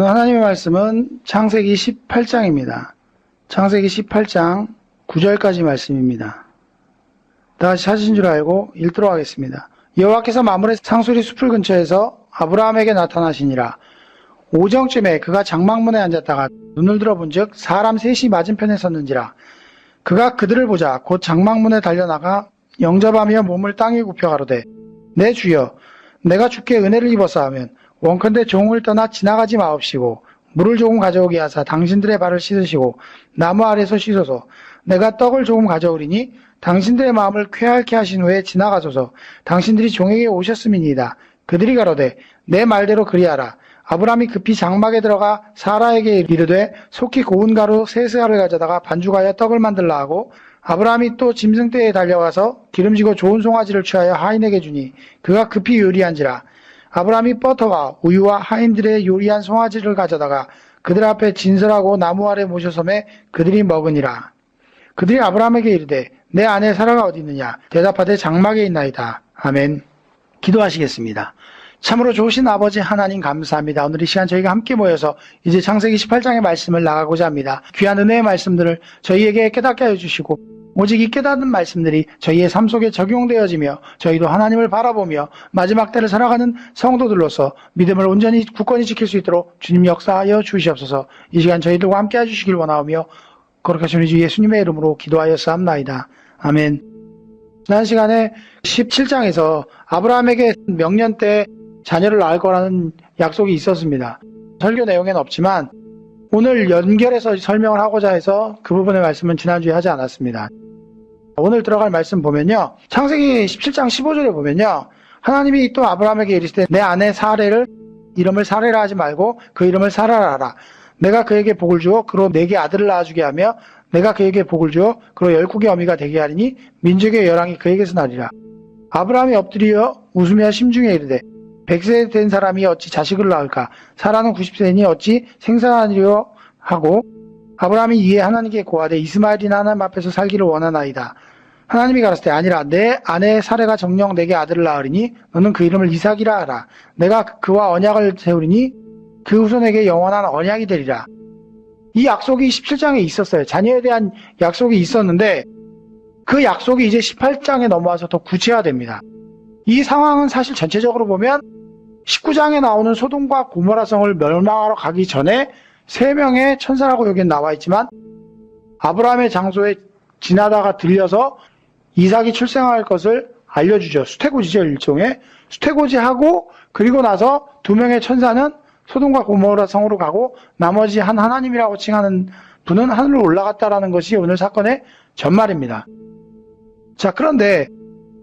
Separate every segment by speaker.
Speaker 1: 오늘 하나님의 말씀은 창세기 18장입니다. 창세기 18장 9절까지 말씀입니다. 다 같이 찾으신 줄 알고 읽도록 하겠습니다. 여호와께서 마물의 상수리 숲을 근처에서 아브라함에게 나타나시니라. 오정쯤에 그가 장막문에 앉았다가 눈을 들어본즉 사람 셋이 맞은편에 섰는지라. 그가 그들을 보자 곧 장막문에 달려나가 영접하며 몸을 땅에 굽혀 가로되 내 주여 내가 주께 은혜를 입었사 하면 원컨대 종을 떠나 지나가지 마옵시고 물을 조금 가져오게 하사 당신들의 발을 씻으시고 나무 아래서 씻어서 내가 떡을 조금 가져오리니 당신들의 마음을 쾌활케 하신 후에 지나가소서 당신들이 종에게 오셨음이니이다. 그들이 가로되 내 말대로 그리하라. 아브라함이 급히 장막에 들어가 사라에게 이르되 속히 고운 가루 세스알을 가져다가 반죽하여 떡을 만들라 하고 아브라함이 또 짐승떼에 달려가서 기름지고 좋은 송아지를 취하여 하인에게 주니 그가 급히 요리한지라 아브라함이 버터와 우유와 하인들의 요리한 송아지를 가져다가 그들 앞에 진설하고 나무 아래 모셔섬에 그들이 먹으니라 그들이 아브라함에게 이르되 내 아내 사라가 어디 있느냐 대답하되 장막에 있나이다 아멘 기도하시겠습니다. 참으로 좋으신 아버지 하나님 감사합니다. 오늘 이 시간 저희가 함께 모여서 이제 창세기 18장의 말씀을 나가고자 합니다. 귀한 은혜의 말씀들을 저희에게 깨닫게 하여 주시고 오직 이 깨닫는 말씀들이 저희의 삶 속에 적용되어지며 저희도 하나님을 바라보며 마지막 때를 살아가는 성도들로서 믿음을 온전히 굳건히 지킬 수 있도록 주님 역사하여 주시옵소서 이 시간 저희들과 함께 해주시길 원하오며 거룩하신 주 예수님의 이름으로 기도하여 싸움나이다. 아멘 지난 시간에 17장에서 아브라함에게 명년 때 자녀를 낳을 거라는 약속이 있었습니다. 설교 내용에는 없지만 오늘 연결해서 설명을 하고자 해서 그 부분의 말씀은 지난주에 하지 않았습니다. 오늘 들어갈 말씀 보면요. 창세기 17장 15절에 보면요. 하나님이 또 아브라함에게 이르시되 내 아내 사례를 이름을 사례라 하지 말고 그 이름을 사라라 하라. 내가 그에게 복을 주어 그로 내게 아들을 낳아주게 하며 내가 그에게 복을 주어 그로 열국의 어미가 되게 하리니 민족의 열왕이 그에게서 나리라. 아브라함이 엎드려 웃으며 심중에 이르되 100세 된 사람이 어찌 자식을 낳을까? 사라는 90세니 어찌 생사하리요? 하고 아브라함이 이에 하나님께 고하되 이스마엘이나 하나님 앞에서 살기를 원하나이다. 하나님이 가라사대 아니라 내 아내 사례가 정령 내게 아들을 낳으리니 너는 그 이름을 이삭이라 하라. 내가 그와 언약을 세우리니 그 후손에게 영원한 언약이 되리라. 이 약속이 17장에 있었어요. 자녀에 대한 약속이 있었는데 그 약속이 이제 18장에 넘어와서 더 구체화됩니다. 이 상황은 사실 전체적으로 보면 19장에 나오는 소돔과 고모라성을 멸망하러 가기 전에 세 명의 천사라고 여기 나와 있지만 아브라함의 장소에 지나다가 들려서 이삭이 출생할 것을 알려주죠. 수태고지죠, 일종의. 수태고지하고 그리고 나서 두 명의 천사는 소돔과 고모라 성으로 가고 나머지 한 하나님이라고 칭하는 분은 하늘로 올라갔다라는 것이 오늘 사건의 전말입니다. 자, 그런데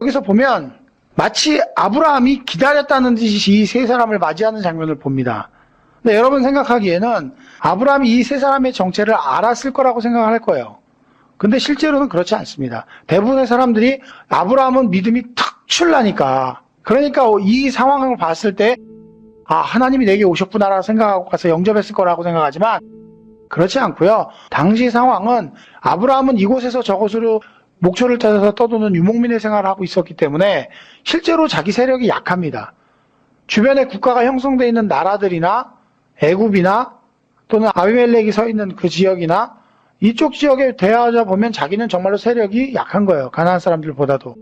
Speaker 1: 여기서 보면 마치 아브라함이 기다렸다는 듯이 이 세 사람을 맞이하는 장면을 봅니다. 근데 여러분 생각하기에는 아브라함이 이 세 사람의 정체를 알았을 거라고 생각할 거예요. 근데 실제로는 그렇지 않습니다. 대부분의 사람들이 아브라함은 믿음이 탁 출라니까. 그러니까 이 상황을 봤을 때, 아, 하나님이 내게 오셨구나라고 생각하고 가서 영접했을 거라고 생각하지만, 그렇지 않고요. 당시 상황은 아브라함은 이곳에서 저곳으로 목초를 찾아서 떠도는 유목민의 생활을 하고 있었기 때문에 실제로 자기 세력이 약합니다. 주변에 국가가 형성되어 있는 나라들이나 애굽이나 또는 아비멜렉이 서 있는 그 지역이나 이쪽 지역에 대하자 보면 자기는 정말로 세력이 약한 거예요. 가난한 사람들보다도.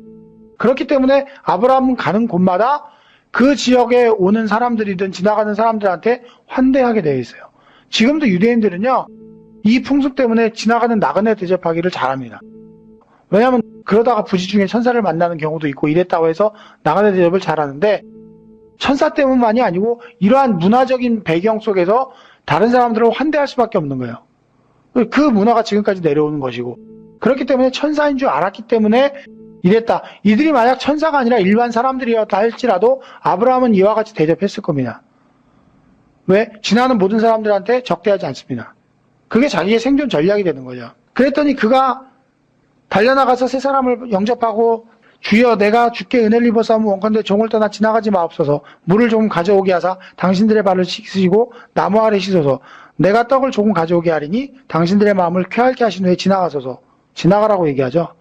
Speaker 1: 그렇기 때문에 아브라함은 가는 곳마다 그 지역에 오는 사람들이든 지나가는 사람들한테 환대하게 되어 있어요. 지금도 유대인들은요, 이 풍습 때문에 지나가는 나그네 대접하기를 잘합니다. 왜냐하면 그러다가 부지 중에 천사를 만나는 경우도 있고 이랬다고 해서 나가는 대접을 잘하는데 천사 때문만이 아니고 이러한 문화적인 배경 속에서 다른 사람들을 환대할 수밖에 없는 거예요. 그 문화가 지금까지 내려오는 것이고 그렇기 때문에 천사인 줄 알았기 때문에 이랬다. 이들이 만약 천사가 아니라 일반 사람들이었다 할지라도 아브라함은 이와 같이 대접했을 겁니다. 왜? 지나는 모든 사람들한테 적대하지 않습니다. 그게 자기의 생존 전략이 되는 거죠. 그랬더니 그가 달려나가서 세 사람을 영접하고 주여 내가 주께 은혜를 입어서 하면 원컨대 종을 떠나 지나가지 마옵소서 물을 조금 가져오게 하사 당신들의 발을 씻으시고 나무 아래 씻어서 내가 떡을 조금 가져오게 하리니 당신들의 마음을 쾌활케 하신 후에 지나가소서 지나가라고 얘기하죠.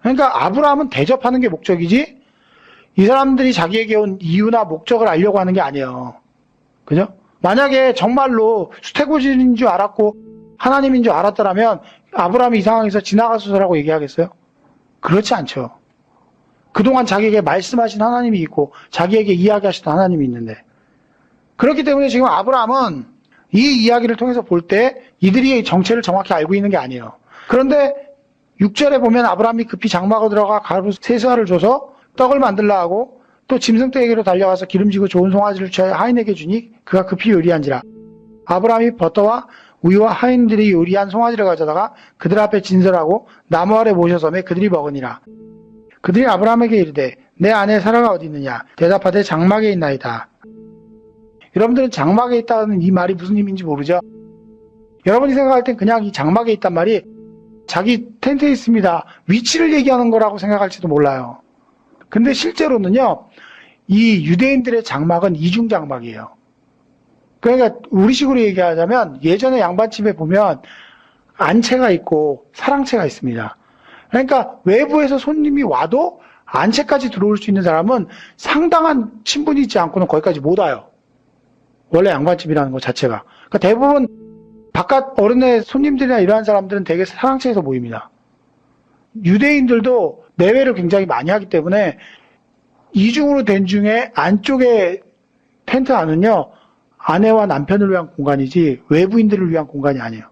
Speaker 1: 그러니까 아브라함은 대접하는 게 목적이지 이 사람들이 자기에게 온 이유나 목적을 알려고 하는 게 아니에요. 그죠? 만약에 정말로 수태고지인 줄 알았고 하나님인 줄 알았더라면 아브라함이 이 상황에서 지나가소서라고 얘기하겠어요? 그렇지 않죠. 그동안 자기에게 말씀하신 하나님이 있고 자기에게 이야기하시던 하나님이 있는데 그렇기 때문에 지금 아브라함은 이 이야기를 통해서 볼 때 이들이 정체를 정확히 알고 있는 게 아니에요. 그런데 6절에 보면 아브라함이 급히 장막으로 들어가 가루 세수화를 줘서 떡을 만들라 하고 또 짐승떼기로 달려가서 기름지고 좋은 송아지를 취하여 하인에게 주니 그가 급히 요리한지라. 아브라함이 버터와 우유와 하인들이 요리한 송아지를 가져다가 그들 앞에 진설하고 나무 아래 모셔서 매 그들이 먹으니라. 그들이 아브라함에게 이르되 내 아내 사라가 어디 있느냐 대답하되 장막에 있나이다. 여러분들은 장막에 있다는 이 말이 무슨 의미인지 모르죠? 여러분이 생각할 땐 그냥 이 장막에 있단 말이 자기 텐트에 있습니다. 위치를 얘기하는 거라고 생각할지도 몰라요. 근데 실제로는요, 이 유대인들의 장막은 이중 장막이에요. 그러니까 우리식으로 얘기하자면 예전에 양반집에 보면 안채가 있고 사랑채가 있습니다. 그러니까 외부에서 손님이 와도 안채까지 들어올 수 있는 사람은 상당한 친분이 있지 않고는 거기까지 못 와요. 원래 양반집이라는 것 자체가. 그러니까 대부분 바깥 어른의 손님들이나 이러한 사람들은 대개 사랑채에서 모입니다. 유대인들도 내외를 굉장히 많이 하기 때문에 이중으로 된 중에 안쪽에 텐트 안은요, 아내와 남편을 위한 공간이지 외부인들을 위한 공간이 아니에요.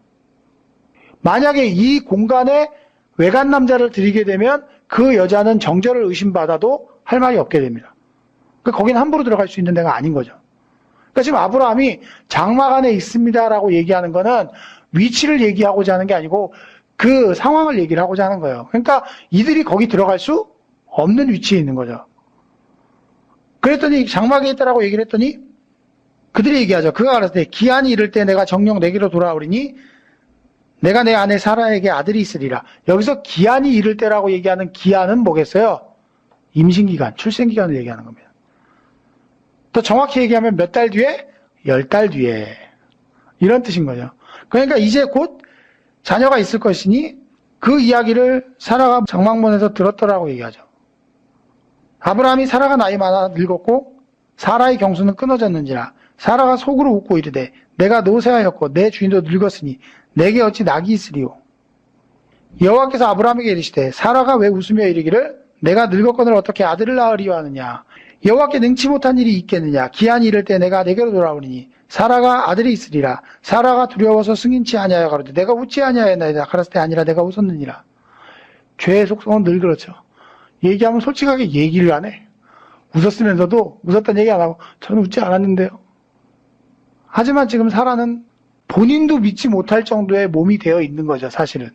Speaker 1: 만약에 이 공간에 외간 남자를 들이게 되면 그 여자는 정절을 의심받아도 할 말이 없게 됩니다. 그러니까 거기는 함부로 들어갈 수 있는 데가 아닌 거죠. 그러니까 지금 아브라함이 장막 안에 있습니다라고 얘기하는 거는 위치를 얘기하고자 하는 게 아니고 그 상황을 얘기를 하고자 하는 거예요. 그러니까 이들이 거기 들어갈 수 없는 위치에 있는 거죠. 그랬더니 장막에 있다라고 얘기를 했더니 그들이 얘기하죠. 그가 알았을 때 기한이 이를 때 내가 정령 내게로 돌아오리니 내가 내 아내 사라에게 아들이 있으리라. 여기서 기한이 이를 때라고 얘기하는 기한은 뭐겠어요? 임신기간, 출생기간을 얘기하는 겁니다. 더 정확히 얘기하면 몇 달 뒤에? 열 달 뒤에. 이런 뜻인 거죠. 그러니까 이제 곧 자녀가 있을 것이니 그 이야기를 사라가 장막문에서 들었더라고 얘기하죠. 아브라함이 사라가 나이 많아 늙었고 사라의 경수는 끊어졌는지라 사라가 속으로 웃고 이르되 내가 노쇠하였고 내 주인도 늙었으니 내게 어찌 낙이 있으리요. 여호와께서 아브라함에게 이르시되 사라가 왜 웃으며 이르기를 내가 늙었거늘 어떻게 아들을 낳으리요 하느냐 여호와께 능치 못한 일이 있겠느냐? 기한이 이를 때 내가 내게로 돌아오리니 사라가 아들이 있으리라. 사라가 두려워서 승인치 아니하여 가로되 내가 웃지 아니하였나이다. 가라스 때 아니라 내가 웃었느니라. 죄의 속성은 늘 그렇죠. 얘기하면 솔직하게 얘기를 안 해. 웃었으면서도 웃었다는 얘기 안 하고 저는 웃지 않았는데요. 하지만 지금 사라는 본인도 믿지 못할 정도의 몸이 되어 있는 거죠 사실은.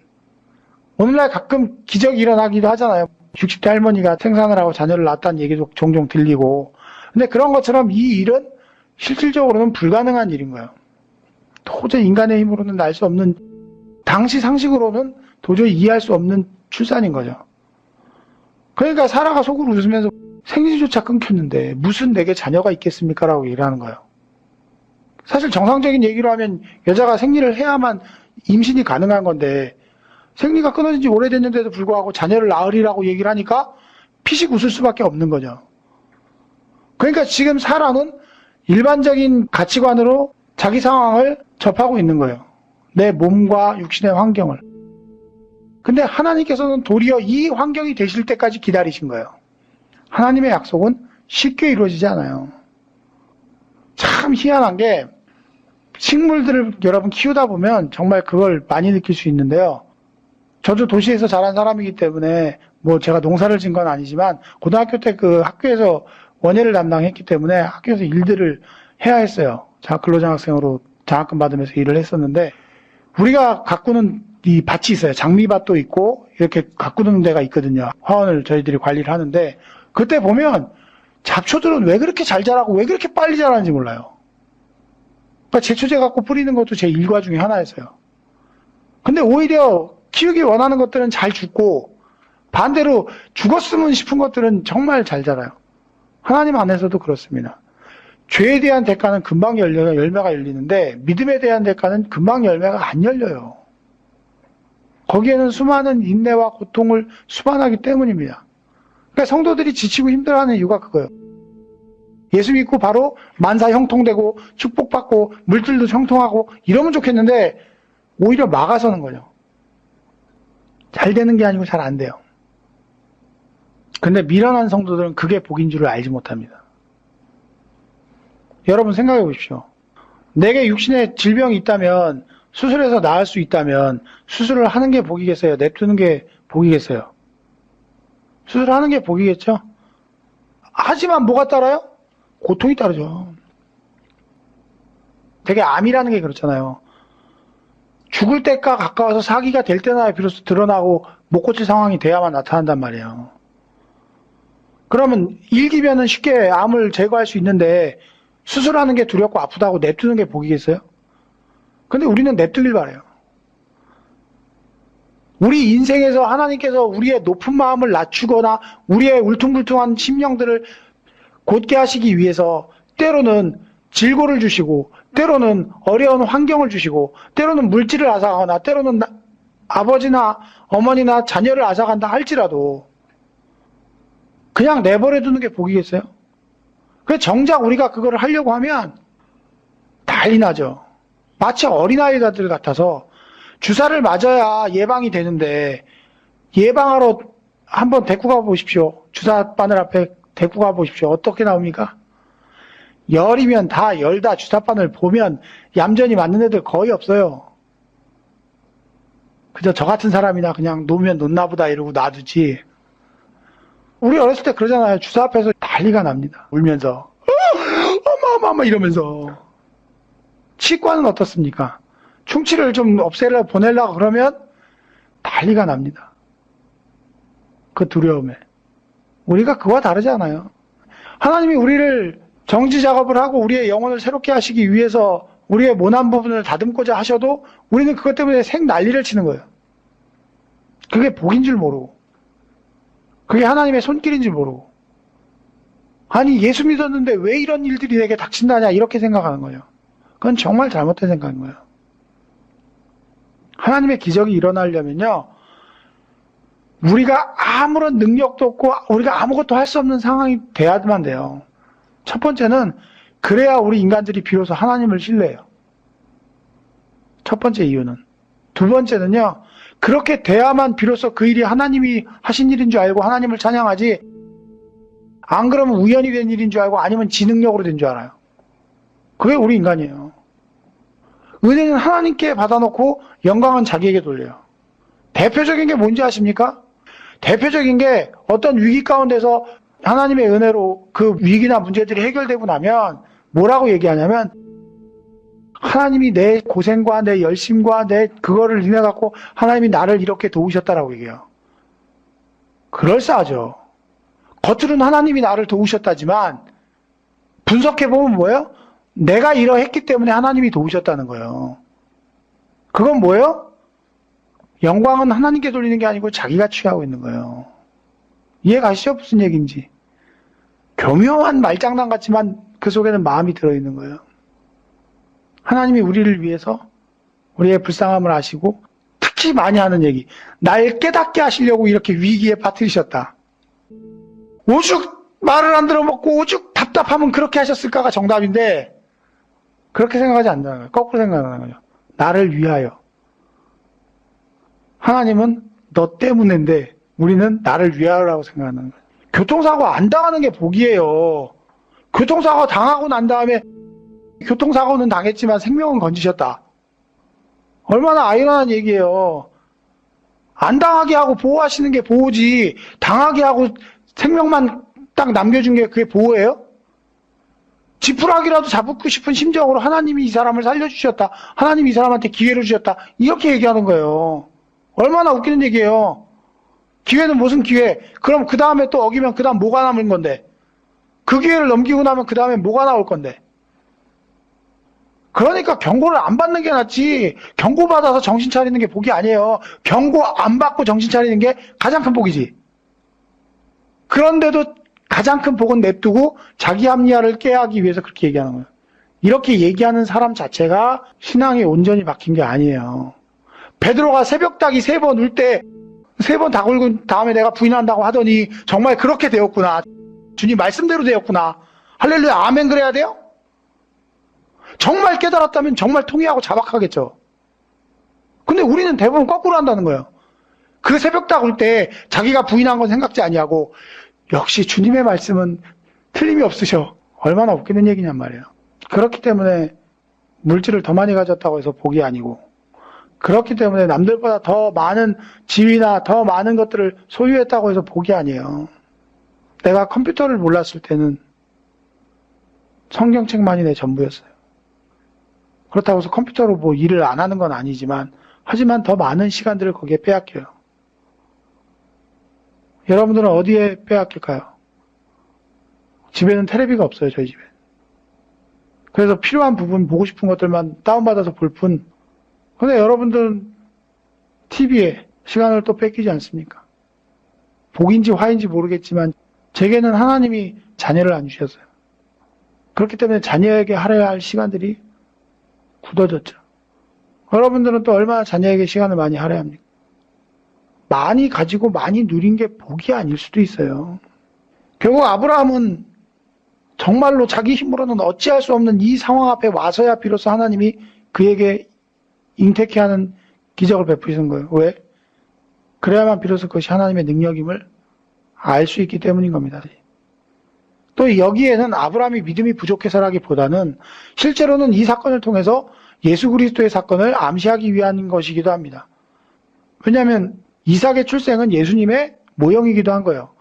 Speaker 1: 오늘날 가끔 기적이 일어나기도 하잖아요 60대 할머니가 생산을 하고 자녀를 낳았다는 얘기도 종종 들리고. 근데 그런 것처럼 이 일은 실질적으로는 불가능한 일인 거예요. 도저히 인간의 힘으로는 날 수 없는, 당시 상식으로는 도저히 이해할 수 없는 출산인 거죠. 그러니까 사라가 속으로 웃으면서 생리조차 끊겼는데 무슨 내게 자녀가 있겠습니까? 라고 얘기를 하는 거예요. 사실 정상적인 얘기로 하면 여자가 생리를 해야만 임신이 가능한 건데 생리가 끊어진 지 오래됐는데도 불구하고 자녀를 낳으리라고 얘기를 하니까 피식 웃을 수밖에 없는 거죠. 그러니까 지금 사라는 일반적인 가치관으로 자기 상황을 접하고 있는 거예요. 내 몸과 육신의 환경을. 근데 하나님께서는 도리어 이 환경이 되실 때까지 기다리신 거예요. 하나님의 약속은 쉽게 이루어지지 않아요. 참 희한한 게 식물들을 여러분 키우다 보면 정말 그걸 많이 느낄 수 있는데요. 저도 도시에서 자란 사람이기 때문에 뭐 제가 농사를 진 건 아니지만 고등학교 때 그 학교에서 원예를 담당했기 때문에 학교에서 일들을 해야 했어요. 자 근로장학생으로 장학금 받으면서 일을 했었는데 우리가 가꾸는 이 밭이 있어요. 장미밭도 있고 이렇게 가꾸는 데가 있거든요. 화원을 저희들이 관리를 하는데 그때 보면 잡초들은 왜 그렇게 잘 자라고 왜 그렇게 빨리 자라는지 몰라요. 그러니까 제초제 갖고 뿌리는 것도 제 일과 중에 하나였어요. 근데 오히려 키우기 원하는 것들은 잘 죽고 반대로 죽었으면 싶은 것들은 정말 잘 자라요. 하나님 안에서도 그렇습니다. 죄에 대한 대가는 금방 열려요. 열매가 열리는데 믿음에 대한 대가는 금방 열매가 안 열려요. 거기에는 수많은 인내와 고통을 수반하기 때문입니다. 그러니까 성도들이 지치고 힘들어하는 이유가 그거예요. 예수 믿고 바로 만사 형통되고 축복받고 물질도 형통하고 이러면 좋겠는데 오히려 막아서는 거죠. 잘 되는 게 아니고 잘 안 돼요. 근데 미련한 성도들은 그게 복인 줄을 알지 못합니다. 여러분 생각해 보십시오. 내게 육신에 질병이 있다면 수술해서 나을 수 있다면 수술을 하는 게 복이겠어요? 냅두는 게 복이겠어요? 수술하는 게 복이겠죠? 하지만 뭐가 따라요? 고통이 따르죠. 되게 암이라는 게 그렇잖아요. 죽을 때가 가까워서 사기가 될 때나 비로소 드러나고 못 고칠 상황이 돼야만 나타난단 말이에요. 그러면 일기면은 쉽게 암을 제거할 수 있는데 수술하는 게 두렵고 아프다고 냅두는 게 복이겠어요? 근데 우리는 냅두길 바래요. 우리 인생에서 하나님께서 우리의 높은 마음을 낮추거나 우리의 울퉁불퉁한 심령들을 곧게 하시기 위해서 때로는 질고를 주시고 때로는 어려운 환경을 주시고 때로는 물질을 앗아가거나 때로는 나- 아버지나 어머니나 자녀를 앗아간다 할지라도 그냥 내버려 두는 게 복이겠어요? 그 정작 우리가 그거를 하려고 하면 난리 나죠. 마치 어린아이들 같아서 주사를 맞아야 예방이 되는데 예방하러 한번 데리고 가 보십시오. 주사 바늘 앞에 데리고 가 보십시오. 어떻게 나옵니까? 열이면 다 열다 주사 바늘 보면 얌전히 맞는 애들 거의 없어요. 그저 저 같은 사람이나 그냥 놓으면 놓나 보다 이러고 놔두지. 우리 어렸을 때 그러잖아요. 주사 앞에서 난리가 납니다. 울면서. 어머, 어머 이러면서. 치과는 어떻습니까? 충치를 좀 없애려 보내려고 그러면 난리가 납니다. 그 두려움에. 우리가 그와 다르지 않아요. 하나님이 우리를 정지 작업을 하고 우리의 영혼을 새롭게 하시기 위해서 우리의 모난 부분을 다듬고자 하셔도 우리는 그것 때문에 생 난리를 치는 거예요. 그게 복인 줄 모르고. 그게 하나님의 손길인 줄 모르고. 아니, 예수 믿었는데 왜 이런 일들이 내게 닥친다냐, 이렇게 생각하는 거예요. 그건 정말 잘못된 생각인 거예요. 하나님의 기적이 일어나려면요, 우리가 아무런 능력도 없고, 우리가 아무것도 할 수 없는 상황이 돼야만 돼요. 첫 번째는, 그래야 우리 인간들이 비로소 하나님을 신뢰해요. 첫 번째 이유는. 두 번째는요, 그렇게 돼야만 비로소 그 일이 하나님이 하신 일인 줄 알고 하나님을 찬양하지, 안 그러면 우연히 된 일인 줄 알고 아니면 지능력으로 된 줄 알아요. 그게 우리 인간이에요. 은혜는 하나님께 받아놓고 영광은 자기에게 돌려요. 대표적인 게 뭔지 아십니까? 대표적인 게 어떤 위기 가운데서 하나님의 은혜로 그 위기나 문제들이 해결되고 나면 뭐라고 얘기하냐면 하나님이 내 고생과 내 열심과 내 그거를 인해 갖고 하나님이 나를 이렇게 도우셨다라고 얘기해요. 그럴싸하죠. 겉으로는 하나님이 나를 도우셨다지만 분석해 보면 뭐예요? 내가 이러했기 때문에 하나님이 도우셨다는 거예요. 그건 뭐예요? 영광은 하나님께 돌리는 게 아니고 자기가 취하고 있는 거예요. 이해 가시죠? 무슨 얘기인지. 교묘한 말장난 같지만 그 속에는 마음이 들어있는 거예요. 하나님이 우리를 위해서 우리의 불쌍함을 아시고 특히 많이 하는 얘기. 날 깨닫게 하시려고 이렇게 위기에 빠뜨리셨다. 오죽 말을 안 들어먹고 오죽 답답하면 그렇게 하셨을까가 정답인데 그렇게 생각하지 않는 거예요. 거꾸로 생각하는 거죠. 나를 위하여. 하나님은 너 때문인데 우리는 나를 위하여라고 생각하는 거예요. 교통사고 안 당하는 게 복이에요. 교통사고 당하고 난 다음에 교통사고는 당했지만 생명은 건지셨다. 얼마나 아이러니한 얘기예요. 안 당하게 하고 보호하시는 게 보호지 당하게 하고 생명만 딱 남겨준 게 그게 보호예요? 지푸라기라도 잡고 싶은 심정으로 하나님이 이 사람을 살려주셨다. 하나님이 이 사람한테 기회를 주셨다. 이렇게 얘기하는 거예요. 얼마나 웃기는 얘기예요. 기회는 무슨 기회? 그럼 그 다음에 또 어기면 그 다음 뭐가 남은 건데? 그 기회를 넘기고 나면 그 다음에 뭐가 나올 건데? 그러니까 경고를 안 받는 게 낫지. 경고 받아서 정신 차리는 게 복이 아니에요. 경고 안 받고 정신 차리는 게 가장 큰 복이지. 그런데도 가장 큰 복은 냅두고 자기 합리화를 깨하기 위해서 그렇게 얘기하는 거예요. 이렇게 얘기하는 사람 자체가 신앙이 온전히 바뀐 게 아니에요. 베드로가 새벽 닭이 세 번 울때 세번닭 울고 다음에 내가 부인한다고 하더니 정말 그렇게 되었구나. 주님 말씀대로 되었구나. 할렐루야, 아멘 그래야 돼요? 정말 깨달았다면 정말 통회하고 자박하겠죠. 근데 우리는 대부분 거꾸로 한다는 거예요. 그 새벽 다울 때 자기가 부인한 건 생각지 아니하고 역시 주님의 말씀은 틀림이 없으셔. 얼마나 웃기는 얘기냔 말이에요. 그렇기 때문에 물질을 더 많이 가졌다고 해서 복이 아니고 그렇기 때문에 남들보다 더 많은 지위나 더 많은 것들을 소유했다고 해서 복이 아니에요. 내가 컴퓨터를 몰랐을 때는 성경책만이 내 전부였어요. 그렇다고 해서 컴퓨터로 뭐 일을 안 하는 건 아니지만 하지만 더 많은 시간들을 거기에 빼앗겨요. 여러분들은 어디에 빼앗길까요? 집에는 테레비가 없어요, 저희 집에. 그래서 필요한 부분, 보고 싶은 것들만 다운받아서 볼 뿐. 근데 여러분들은 TV에 시간을 또 뺏기지 않습니까? 복인지 화인지 모르겠지만, 제게는 하나님이 자녀를 안 주셨어요. 그렇기 때문에 자녀에게 할애해야 할 시간들이 굳어졌죠. 여러분들은 또 얼마나 자녀에게 시간을 많이 할애합니까? 많이 가지고 많이 누린 게 복이 아닐 수도 있어요. 결국 아브라함은 정말로 자기 힘으로는 어찌할 수 없는 이 상황 앞에 와서야 비로소 하나님이 그에게 잉태케 하는 기적을 베푸시는 거예요. 왜? 그래야만 비로소 그것이 하나님의 능력임을 알 수 있기 때문인 겁니다. 또 여기에는 아브라함이 믿음이 부족해서라기보다는 실제로는 이 사건을 통해서 예수 그리스도의 사건을 암시하기 위한 것이기도 합니다. 왜냐하면 이삭의 출생은 예수님의 모형이기도 한 거예요.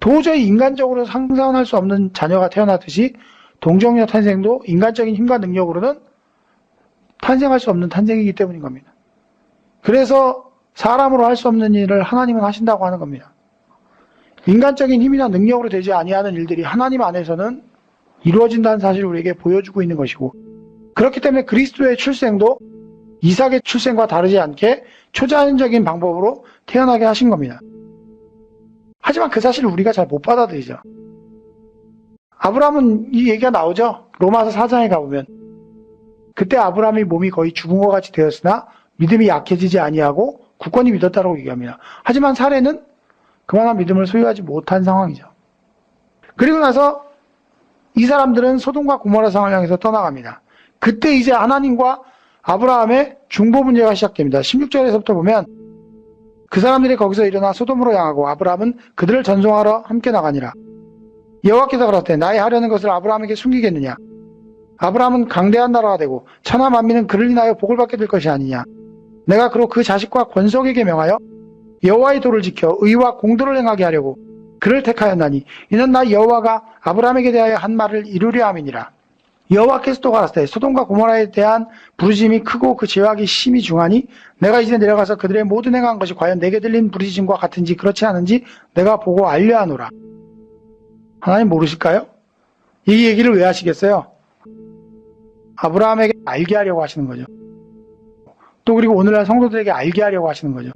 Speaker 1: 도저히 인간적으로 상상할 수 없는 자녀가 태어나듯이 동정녀 탄생도 인간적인 힘과 능력으로는 탄생할 수 없는 탄생이기 때문인 겁니다. 그래서 사람으로 할 수 없는 일을 하나님은 하신다고 하는 겁니다. 인간적인 힘이나 능력으로 되지 아니하는 일들이 하나님 안에서는 이루어진다는 사실을 우리에게 보여주고 있는 것이고 그렇기 때문에 그리스도의 출생도 이삭의 출생과 다르지 않게 초자연적인 방법으로 태어나게 하신 겁니다. 하지만 그 사실을 우리가 잘 못 받아들이죠. 아브라함은 이 얘기가 나오죠. 로마서 4장에 가보면 그때 아브라함의 몸이 거의 죽은 것 같이 되었으나 믿음이 약해지지 아니하고 굳건히 믿었다고 얘기합니다. 하지만 사례는 그만한 믿음을 소유하지 못한 상황이죠. 그리고 나서 이 사람들은 소돔과 고모라 상을 향해서 떠나갑니다. 그때 이제 하나님과 아브라함의 중보 문제가 시작됩니다. 16절에서부터 보면 그 사람들이 거기서 일어나 소돔으로 향하고 아브라함은 그들을 전송하러 함께 나가니라. 여호와께서 그랬대 나의 하려는 것을 아브라함에게 숨기겠느냐? 아브라함은 강대한 나라가 되고 천하 만민은 그를 인하여 복을 받게 될 것이 아니냐? 내가 그로 그 자식과 권속에게 명하여 여호와의 도를 지켜 의와 공도를 행하게 하려고 그를 택하였나니 이는 나 여호와가 아브라함에게 대하여 한 말을 이루려 함이니라. 여호와께서 또 가라사대 소돔과 고모라에 대한 부르짖음이 크고 그 죄악이 심히 중하니 내가 이제 내려가서 그들의 모든 행한 것이 과연 내게 들린 부르짖음과 같은지 그렇지 않은지 내가 보고 알려 하노라. 하나님 모르실까요? 이 얘기를 왜 하시겠어요? 아브라함에게 알게 하려고 하시는 거죠. 또 그리고 오늘날 성도들에게 알게 하려고 하시는 거죠.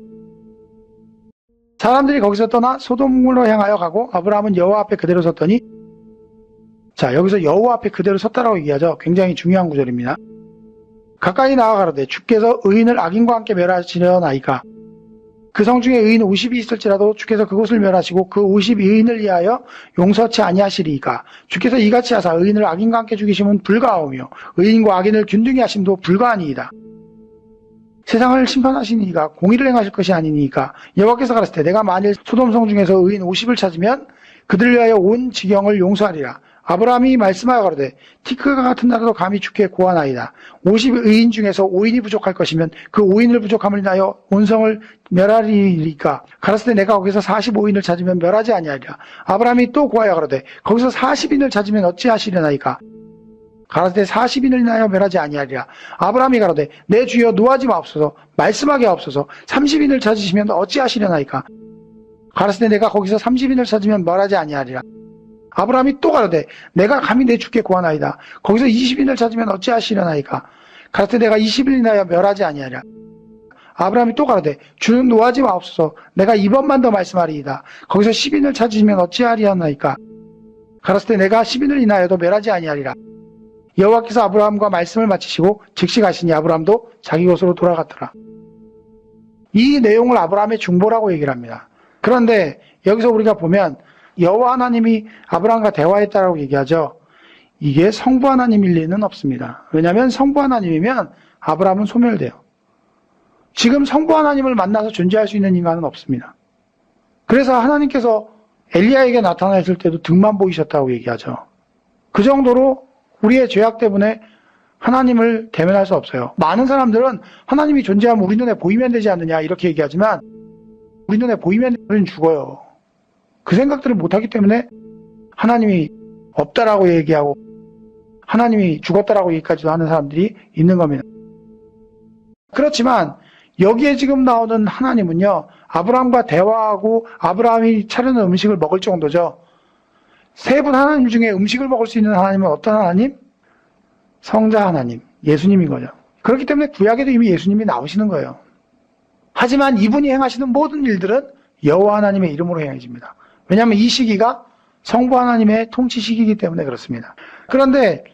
Speaker 1: 사람들이 거기서 떠나 소돔으로 향하여 가고 아브라함은 여호와 앞에 그대로 섰더니 자 여기서 여호와 앞에 그대로 섰다라고 얘기하죠. 굉장히 중요한 구절입니다. 가까이 나아가라되 주께서 의인을 악인과 함께 멸하시려나이까 그 성 중에 의인 50이 있을지라도 주께서 그곳을 멸하시고 그 52인을 위하여 용서치 아니하시리이까 주께서 이같이 하사 의인을 악인과 함께 죽이심은 불가하오며 의인과 악인을 균등히 하심도 불가하니이다. 세상을 심판하신 이가 공의를 행하실 것이 아니니까 여호와께서 가라사대 내가 만일 소돔성 중에서 의인 50을 찾으면 그들을 위하여 온 지경을 용서하리라. 아브라함이 말씀하여 가로되 티크가 같은 나라도 감히 주께 고하나이다. 50의인 중에서 5인이 부족할 것이면 그 5인을 부족함을 인하여 온성을 멸하리니까 가라사대 내가 거기서 45인을 찾으면 멸하지 아니하리라. 아브라함이 또 고하여 가로되 거기서 40인을 찾으면 어찌하시려나이까 가라사대 40인을 인하여 멸하지 아니하리라. 아브라함이 가로되 내 주여 노하지 마옵소서 말씀하게 하옵소서 30인을 찾으시면 어찌하시려나이까 가라사대 내가 거기서 30인을 찾으면 멸하지 아니하리라. 아브라함이 또 가로되 내가 감히 내 주께 구하나이다. 거기서 20인을 찾으면 어찌하시려나이까 가라사대 내가 20인을 인하여 멸하지 아니하리라. 아브라함이 또 가로되 주는 노하지 마옵소서 내가 이번만 더 말씀하리이다. 거기서 10인을 찾으시면 어찌하리하나이까 가라사대 내가 10인을 인하여도 멸하지 아니하리라. 여호와께서 아브라함과 말씀을 마치시고 즉시 가시니 아브라함도 자기 곳으로 돌아갔더라. 이 내용을 아브라함의 중보라고 얘기를 합니다. 그런데 여기서 우리가 보면 여호와 하나님이 아브라함과 대화했다라고 얘기하죠. 이게 성부 하나님일 리는 없습니다. 왜냐하면 성부 하나님이면 아브라함은 소멸돼요. 지금 성부 하나님을 만나서 존재할 수 있는 인간은 없습니다. 그래서 하나님께서 엘리야에게 나타나셨을 때도 등만 보이셨다고 얘기하죠. 그 정도로 우리의 죄악 때문에 하나님을 대면할 수 없어요. 많은 사람들은 하나님이 존재하면 우리 눈에 보이면 되지 않느냐 이렇게 얘기하지만 우리 눈에 보이면 우리는 죽어요. 그 생각들을 못하기 때문에 하나님이 없다라고 얘기하고 하나님이 죽었다라고 얘기까지도 하는 사람들이 있는 겁니다. 그렇지만 여기에 지금 나오는 하나님은요, 아브라함과 대화하고 아브라함이 차려놓은 음식을 먹을 정도죠. 세 분 하나님 중에 음식을 먹을 수 있는 하나님은 어떤 하나님? 성자 하나님, 예수님인 거죠. 그렇기 때문에 구약에도 이미 예수님이 나오시는 거예요. 하지만 이분이 행하시는 모든 일들은 여호와 하나님의 이름으로 행해집니다. 왜냐하면 이 시기가 성부 하나님의 통치 시기이기 때문에 그렇습니다. 그런데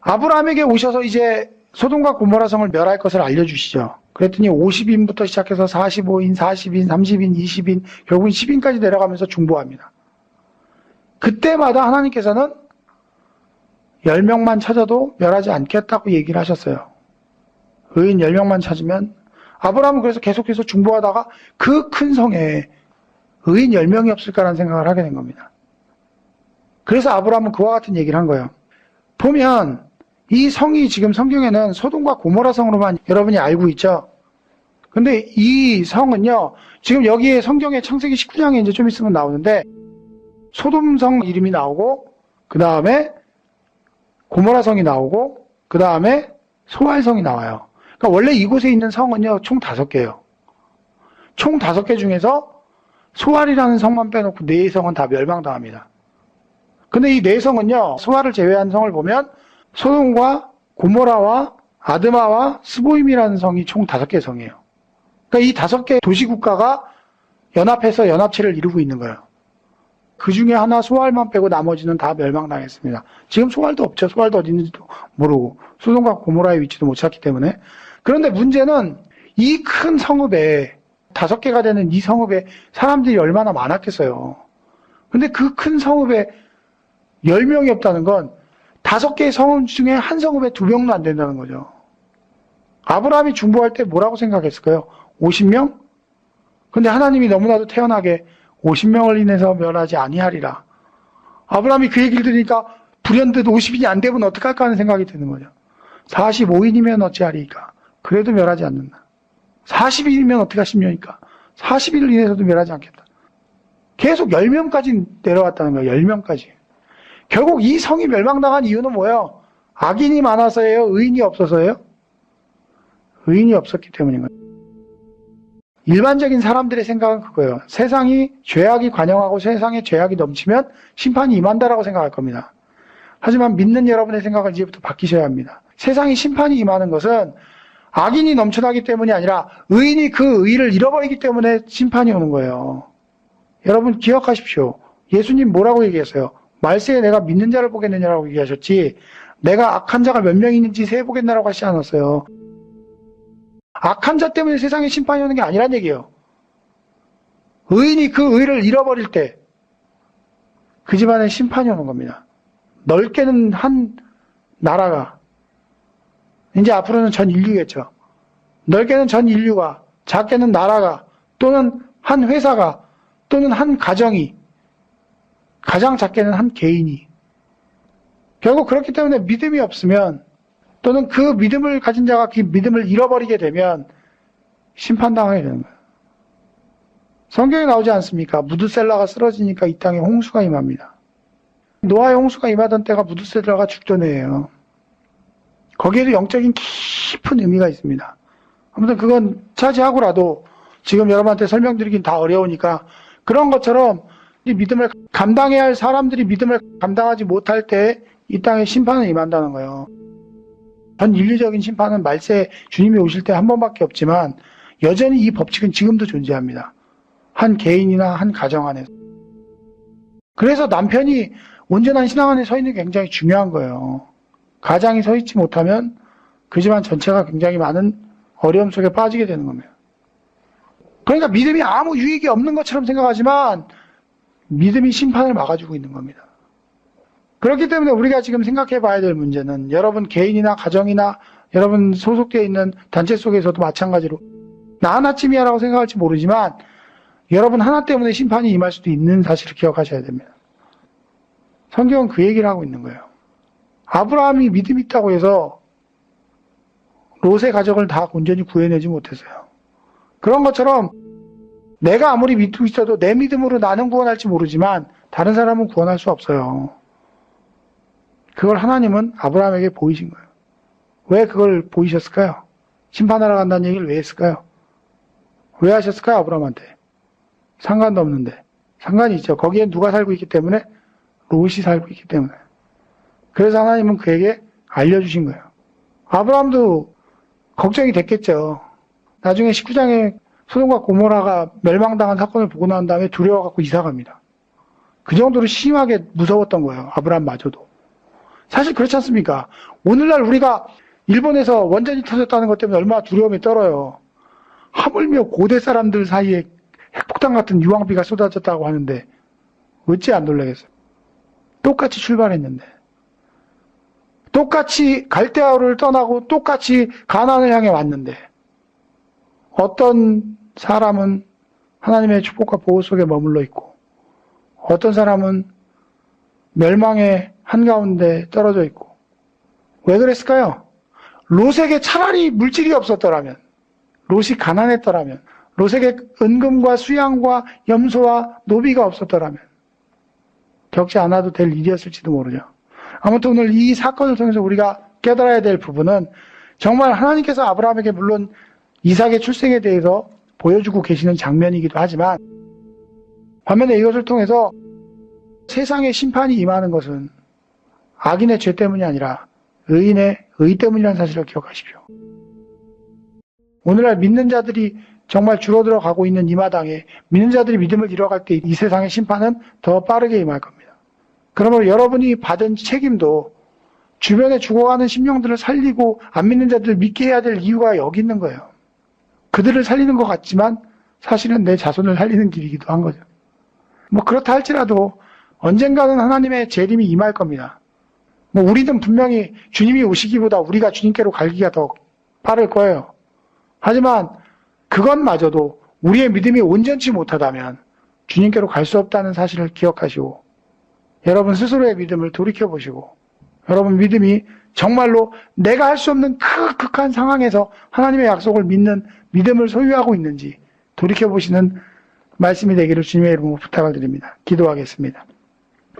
Speaker 1: 아브라함에게 오셔서 이제 소돔과 고모라 성을 멸할 것을 알려주시죠. 그랬더니 50인부터 시작해서 45인, 40인, 30인, 20인, 결국은 10인까지 내려가면서 중보합니다. 그때마다 하나님께서는 10명만 찾아도 멸하지 않겠다고 얘기를 하셨어요. 의인 10명만 찾으면 아브라함은 그래서 계속해서 중보하다가 그 큰 성에 의인 10명이 없을까라는 생각을 하게 된 겁니다. 그래서 아브라함은 그와 같은 얘기를 한 거예요. 보면 이 성이 지금 성경에는 소돔과 고모라 성으로만 여러분이 알고 있죠. 근데 이 성은요, 지금 여기에 성경에 창세기 19장에 이제 좀 있으면 나오는데, 소돔성 이름이 나오고, 그 다음에 고모라 성이 나오고, 그 다음에 소알 성이 나와요. 그러니까 원래 이곳에 있는 성은요, 총 다섯 개예요. 총 다섯 개 중에서 소알이라는 성만 빼놓고 네 성은 다 멸망당합니다. 근데 이네 성은요, 소알을 제외한 성을 보면 소돔과 고모라와 아드마와 스보임이라는 성이 총 다섯 개 성이에요. 그러니까 이 다섯 개 도시 국가가 연합해서 연합체를 이루고 있는 거예요. 그 중에 하나 소알만 빼고 나머지는 다 멸망당했습니다. 지금 소알도 없죠. 소알도 어디 있는지도 모르고 소돔과 고모라의 위치도 못 찾기 때문에. 그런데 문제는 이 큰 성읍에 다섯 개가 되는 이 성읍에 사람들이 얼마나 많았겠어요. 근데 그 큰 성읍에 열 명이 없다는 건 다섯 개의 성읍 중에 한 성읍에 두 명도 안 된다는 거죠. 아브라함이 중보할 때 뭐라고 생각했을까요? 50명? 근데 하나님이 너무나도 태연하게 50명을 인해서 멸하지 아니하리라. 아브라함이 그 얘기를 들으니까 불현듯 50인이 안 되면 어떡할까 하는 생각이 드는 거죠. 45인이면 어찌하리까? 그래도 멸하지 않는다. 40인이면 어떻게 하십니까? 40인을 인해서도 멸하지 않겠다. 계속 10명까지 내려왔다는 거예요. 10명까지. 결국 이 성이 멸망당한 이유는 뭐예요? 악인이 많아서예요? 의인이 없어서예요? 의인이 없었기 때문인 거예요. 일반적인 사람들의 생각은 그거예요. 세상이 죄악이 관영하고 세상에 죄악이 넘치면 심판이 임한다라고 생각할 겁니다. 하지만 믿는 여러분의 생각은 이제부터 바뀌셔야 합니다. 세상이 심판이 임하는 것은 악인이 넘쳐나기 때문이 아니라 의인이 그 의를 잃어버리기 때문에 심판이 오는 거예요. 여러분 기억하십시오. 예수님 뭐라고 얘기했어요? 말세에 내가 믿는 자를 보겠느냐라고 얘기하셨지 내가 악한 자가 몇 명 있는지 세보겠나라고 하시지 않았어요. 악한 자 때문에 세상에 심판이 오는 게 아니란 얘기예요. 의인이 그 의를 잃어버릴 때 그 집안에 심판이 오는 겁니다. 넓게는 한 나라가 이제 앞으로는 전 인류겠죠. 넓게는 전 인류가 작게는 나라가 또는 한 회사가 또는 한 가정이 가장 작게는 한 개인이 결국 그렇기 때문에 믿음이 없으면 또는 그 믿음을 가진 자가 그 믿음을 잃어버리게 되면 심판당하게 되는 거예요. 성경에 나오지 않습니까? 무드셀라가 쓰러지니까 이 땅에 홍수가 임합니다. 노아의 홍수가 임하던 때가 무드셀라가 죽전이에요. 거기에도 영적인 깊은 의미가 있습니다. 아무튼 그건 차지하고라도 지금 여러분한테 설명드리긴 다 어려우니까 그런 것처럼 이 믿음을 감당해야 할 사람들이 믿음을 감당하지 못할 때 이 땅에 심판은 임한다는 거예요. 전 인류적인 심판은 말세 주님이 오실 때 한 번밖에 없지만 여전히 이 법칙은 지금도 존재합니다. 한 개인이나 한 가정 안에서. 그래서 남편이 온전한 신앙 안에 서 있는 게 굉장히 중요한 거예요. 가장이 서 있지 못하면 그 집안 전체가 굉장히 많은 어려움 속에 빠지게 되는 겁니다. 그러니까 믿음이 아무 유익이 없는 것처럼 생각하지만 믿음이 심판을 막아주고 있는 겁니다. 그렇기 때문에 우리가 지금 생각해 봐야 될 문제는 여러분 개인이나 가정이나 여러분 소속되어 있는 단체 속에서도 마찬가지로 나 하나쯤이야라고 생각할지 모르지만 여러분 하나 때문에 심판이 임할 수도 있는 사실을 기억하셔야 됩니다. 성경은 그 얘기를 하고 있는 거예요. 아브라함이 믿음 있다고 해서 롯의 가족을 다 온전히 구해내지 못했어요. 그런 것처럼 내가 아무리 믿고 있어도 내 믿음으로 나는 구원할지 모르지만 다른 사람은 구원할 수 없어요. 그걸 하나님은 아브라함에게 보이신 거예요. 왜 그걸 보이셨을까요? 심판하러 간다는 얘기를 왜 했을까요? 왜 하셨을까요? 아브라함한테. 상관도 없는데. 상관이 있죠. 거기에 누가 살고 있기 때문에 롯이 살고 있기 때문에. 그래서 하나님은 그에게 알려주신 거예요. 아브라함도 걱정이 됐겠죠. 나중에 19장에 소돔과 고모라가 멸망당한 사건을 보고 난 다음에 두려워갖고 이사 갑니다. 그 정도로 심하게 무서웠던 거예요. 아브라함마저도. 사실 그렇지 않습니까? 오늘날 우리가 일본에서 원전이 터졌다는 것 때문에 얼마나 두려움에 떨어요. 하물며 고대 사람들 사이에 핵폭탄 같은 유황비가 쏟아졌다고 하는데 어찌 안 놀라겠어요? 똑같이 출발했는데 똑같이 갈대아우를 떠나고 똑같이 가나안을 향해 왔는데 어떤 사람은 하나님의 축복과 보호 속에 머물러 있고 어떤 사람은 멸망의 한가운데 떨어져 있고 왜 그랬을까요? 롯에게 차라리 물질이 없었더라면 롯이 가난했더라면 롯에게 은금과 수양과 염소와 노비가 없었더라면 겪지 않아도 될 일이었을지도 모르죠. 아무튼 오늘 이 사건을 통해서 우리가 깨달아야 될 부분은 정말 하나님께서 아브라함에게 물론 이삭의 출생에 대해서 보여주고 계시는 장면이기도 하지만 반면에 이것을 통해서 세상의 심판이 임하는 것은 악인의 죄 때문이 아니라 의인의 의 때문이라는 사실을 기억하십시오. 오늘날 믿는 자들이 정말 줄어들어 가고 있는 이 마당에 믿는 자들이 믿음을 잃어갈 때 이 세상의 심판은 더 빠르게 임할 겁니다. 그러므로 여러분이 받은 책임도 주변에 죽어가는 심령들을 살리고 안 믿는 자들을 믿게 해야 될 이유가 여기 있는 거예요. 그들을 살리는 것 같지만 사실은 내 자손을 살리는 길이기도 한 거죠. 뭐 그렇다 할지라도 언젠가는 하나님의 재림이 임할 겁니다. 뭐 우리는 분명히 주님이 오시기보다 우리가 주님께로 갈기가 더 빠를 거예요. 하지만 그것마저도 우리의 믿음이 온전치 못하다면 주님께로 갈 수 없다는 사실을 기억하시고 여러분 스스로의 믿음을 돌이켜 보시고 여러분 믿음이 정말로 내가 할 수 없는 그 극한 상황에서 하나님의 약속을 믿는 믿음을 소유하고 있는지 돌이켜 보시는 말씀이 되기를 주님의 이름으로 부탁을 드립니다. 기도하겠습니다.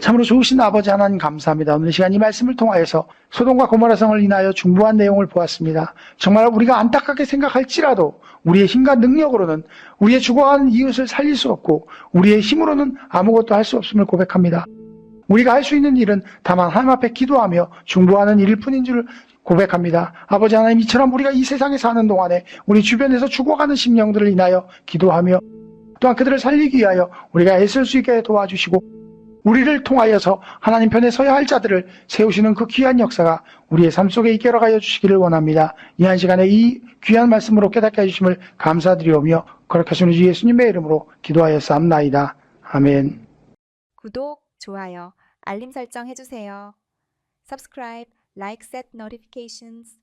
Speaker 1: 참으로 좋으신 아버지 하나님 감사합니다. 오늘 이 시간 이 말씀을 통하여서 소돔과 고모라 성을 인하여 중부한 내용을 보았습니다. 정말 우리가 안타깝게 생각할지라도 우리의 힘과 능력으로는 우리의 죽어가는 이웃을 살릴 수 없고 우리의 힘으로는 아무것도 할 수 없음을 고백합니다. 우리가 할 수 있는 일은 다만 하나님 앞에 기도하며 중보하는 일일 뿐인 줄 고백합니다. 아버지 하나님 이처럼 우리가 이 세상에 사는 동안에 우리 주변에서 죽어가는 심령들을 인하여 기도하며 또한 그들을 살리기 위하여 우리가 애쓸 수 있게 도와주시고 우리를 통하여서 하나님 편에 서야 할 자들을 세우시는 그 귀한 역사가 우리의 삶 속에 하여 주시기를 원합니다. 이 한 시간에 이 귀한 말씀으로 깨닫게 해주심을 감사드리오며 거룩하시는 주 예수님의 이름으로 기도하여 쌉나이다. 아멘.
Speaker 2: 구독, 좋아요, 알림 설정 해주세요. Subscribe, like, set notifications.